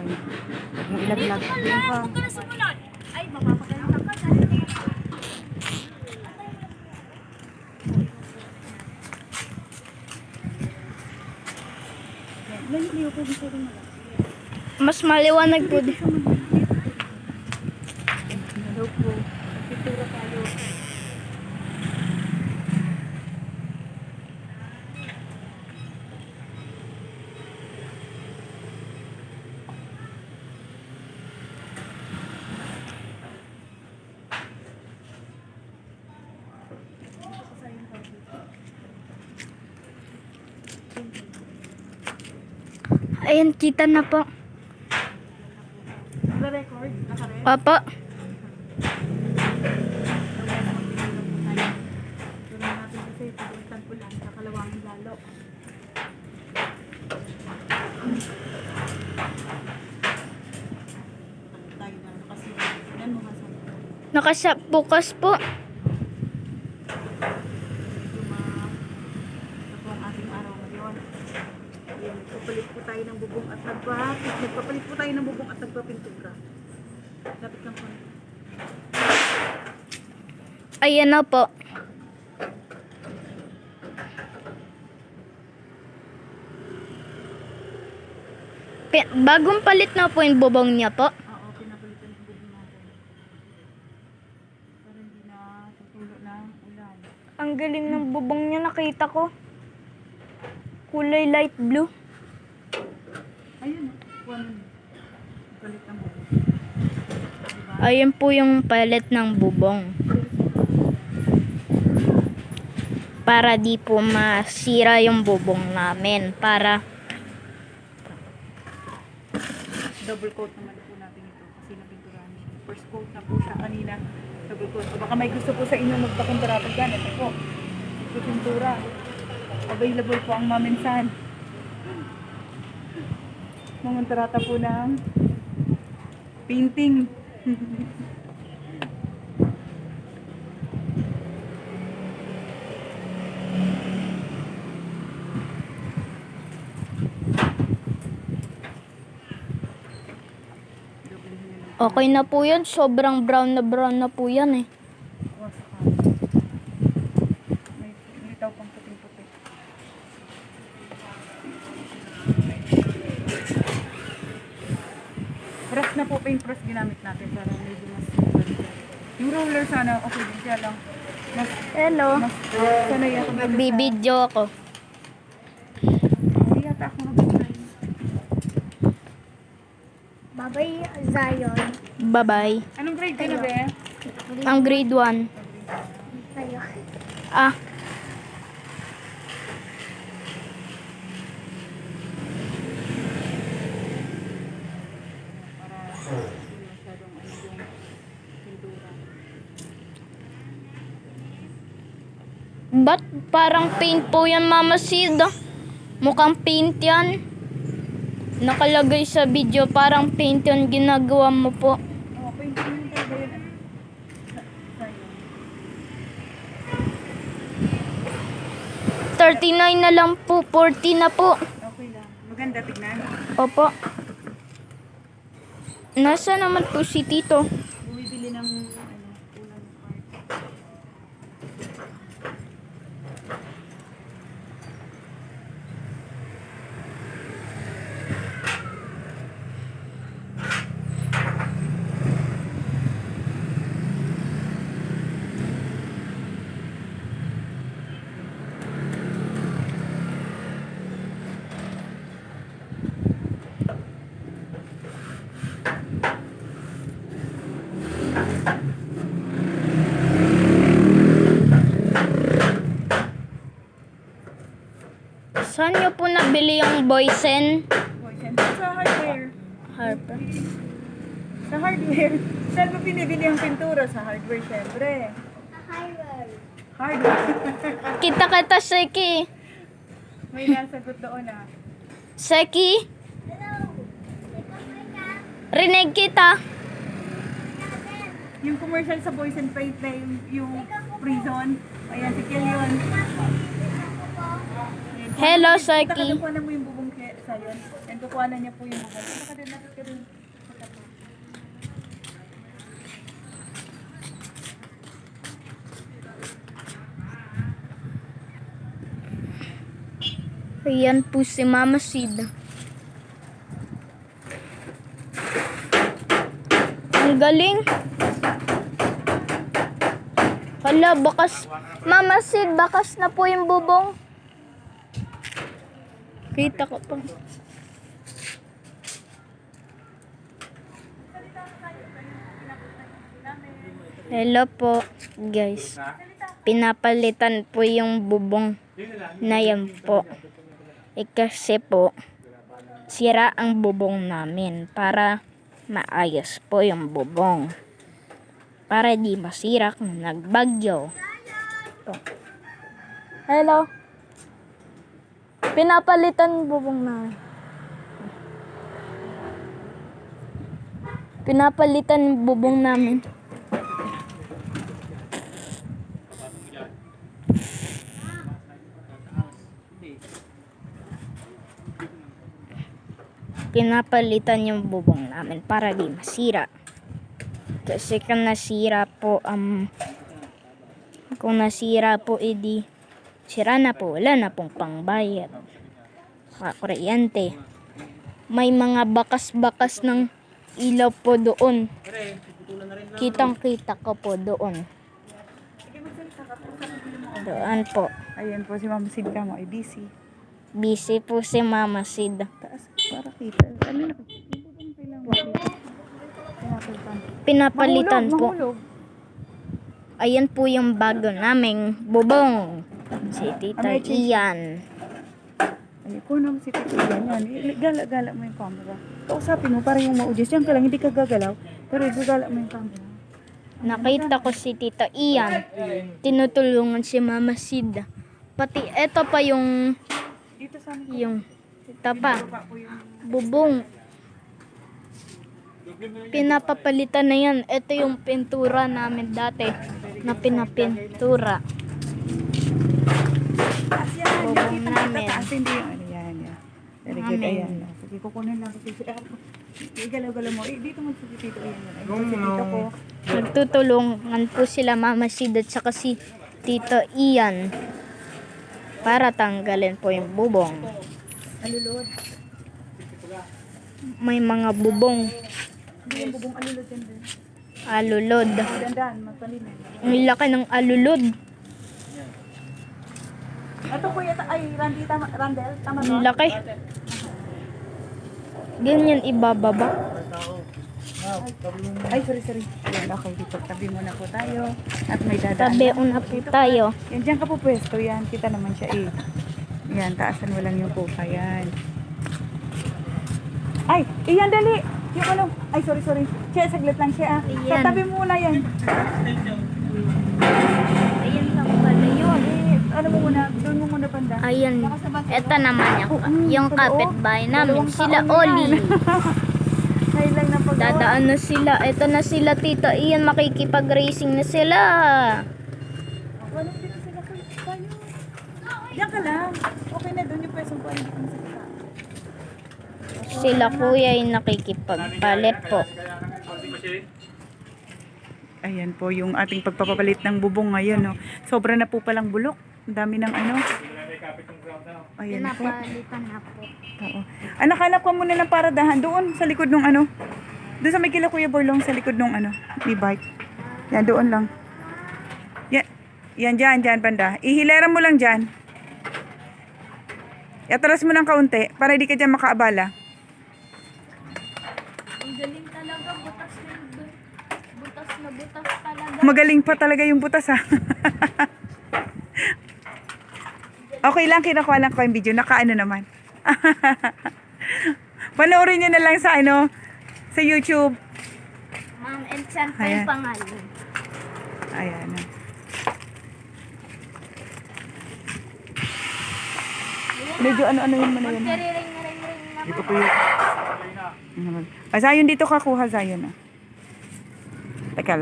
kayo. Yung ilaglag. Yan pa. Ay, mapapagalitan ka dahil dito. Mas maliwanag po di. Hello po. Pitura tayo. Ayan, kita na po. Naka-record? Opo. Doon natin kasi pagalitan po lang sa kalawangin lalo. Tayo na kasi yan mga sa Nakasa bukas po. medyo ma ito po ang ating araw ngayon. Ayan, nagpapalit po tayo ng bubong at nagpa nagpapalit po tayo ng bubong at nagpapintura. Lapit lang po. Ayan na po. Pi- bagong palit na po yung bubong niya po. Oo, pinapalitan ng bubong natin. Para hindi na tutulo ng ulan. Ang galing ng bubong niya, nakita ko. Kulay light blue. Ayun, niya. Palit ng bubong. Diba? Ayan po yung palit ng bubong. Para di po masira yung bubong namin. Para Double coat naman po natin ito kasi napinturahan siya. First coat na po siya kanina. Double coat. O baka may gusto po sa inyo magpakontrata dyan. Ito po. Ito pintura. Available po ang maminsan. Mangontrata po ng painting. okay na po yan. Sobrang brown na brown na po yan eh. Brush na po, paintbrush ginamit natin para medyo mas Yung roller sana, okay din siya lang. Mas, Hello. mas, sanay ako dito sa... Bibidyo ako. Hindi yata ako nag-try. Babay, Zion. Bye-bye. Anong grade ka na, be? Ang grade 1. Ah, Para hindi masyadong ano yung pintura. Ba't parang paint po yan, Mama Sid? Mukhang paint yan. Nakalagay sa video, parang paint yan ginagawa mo po. 39 na lang po, 40 na po. Okay lang. Maganda tignan. Opo. Nasa naman po si Tito? Bumibili ng ano, ulan part. Saan niyo po nabili yung Boysen? Boys and sa hardware. Harper. Sa hardware. Saan mo pinibili ang pintura? Sa hardware, syempre. Hardware. Kita kita, Seki. May nasagot doon ah. Seki? Rinig kita. Yung commercial sa Boys and Faith na yung, yung prison. Ayan, si Kel yun. Hello, Sarky. Nakadukuha mo yung bubong kaya sa yun. And kukuha na niya po yung bubong. Nakadukuha ka rin. Ayan po si Mama Sid. Ang galing. Hala, bakas. Mama Sid, bakas na po yung bubong. Kita ko pa. Hello po, guys. Pinapalitan po yung bubong na yan po. Eh kasi po, sira ang bubong namin para maayos po yung bubong. Para di masira kung nagbagyo. Hello. Pinapalitan bubong namin. Pinapalitan bubong namin. pinapalitan yung bubong namin para di masira. Kasi kung nasira po, um, kung nasira po, edi, sira na po, wala na pong pangbayad. Sa kuryente. May mga bakas-bakas ng ilaw po doon. Kitang-kita ko po doon. Doon po. Ayan po si Ma'am Sid ka mo ay busy. Busy po si Mama Sid. Taas para kita. Ano na? Pinapalitan Mahulog, po. mahulog. Ayan po yung bago naming bubong. Si Tita Ano? Ian. Ay, kung naman si Tito yan, yan. Gala-gala mo yung camera. Kausapin mo, para yung ma-audience. Yan ka lang, hindi ka gagalaw. Pero gagala mo yung camera. Nakita ko si Tita Ian. Tinutulungan si Mama Sid. Pati eto pa yung Dito sa amin, yung ito pa bubong. Pinapapalitan na yan. Ito yung pintura namin dati na pinapintura. Taas yan. Bubong Kita namin. kita taas, hindi yung ano yan. yan. Very good, ayan. Sige, kukunin lang. Sige, igalaw-galaw mo. Eh, dito mo si Tito Ian. Ay, si Tito ko. Nagtutulungan po sila Mama Sid at saka si Tito Ian para tanggalin po yung bubong. Alulod. May mga bubong Hindi yung bubong alulod yan din. alulod. Ang laki ng alulod. Ito po yata, ay, Randy, tama, Randel, tama ba? Ang laki. Ganyan ibababa. Ay, sorry, sorry. Ayan, okay, dito. Tabi muna po tayo. At may dadaan. Tabi una po tayo. Yan, dyan ka po pwesto. Yan, kita naman siya eh. Yan, taasan mo lang yung puka. Yan. Ay, iyan, dali. Yung ano. Ay, sorry, sorry. Siya, saglit lang siya. ah. Ayan. Tatabi mo muna yan. Ano mo muna, doon mo muna banda. Ayan. Ito naman yung, yung Oo, kapitbahay namin. Sila Oli. lang na paggawa. Dadaan na sila. Ito na sila, Tita Ian. Makikipag-racing na sila. Walang dito sila. Diyan ka lang. Okay na doon yung pwesto ko. Hindi ko. Sila kuya ay nakikipagpalit po. Ayan po yung ating pagpapapalit ng bubong ngayon. No? Sobra na po palang bulok. Dami ng ano. Ayan po. Pinapalitan na po. Oo. Anak, hanap ka muna ng paradahan. Doon sa likod ng ano. Doon sa may kila Kuya Borlong sa likod ng ano. e-bike. Yan, doon lang. Yan, yan dyan, dyan, banda. Ihilera mo lang dyan. Iatras mo ng kaunti para hindi ka dyan makaabala. Ang galing talaga. Butas na butas na butas talaga. Magaling pa talaga yung butas ha. okay lang, kinukuha lang ko yung video. Nakaano naman. Panoorin nyo na lang sa ano, sa YouTube. Ma'am, and saan pa yung pangalan? Ayan. Medyo ano-ano yun mo na yun. Dito po yun. Ah, Zayon dito kakuha, Zayon. ah. Teka lang.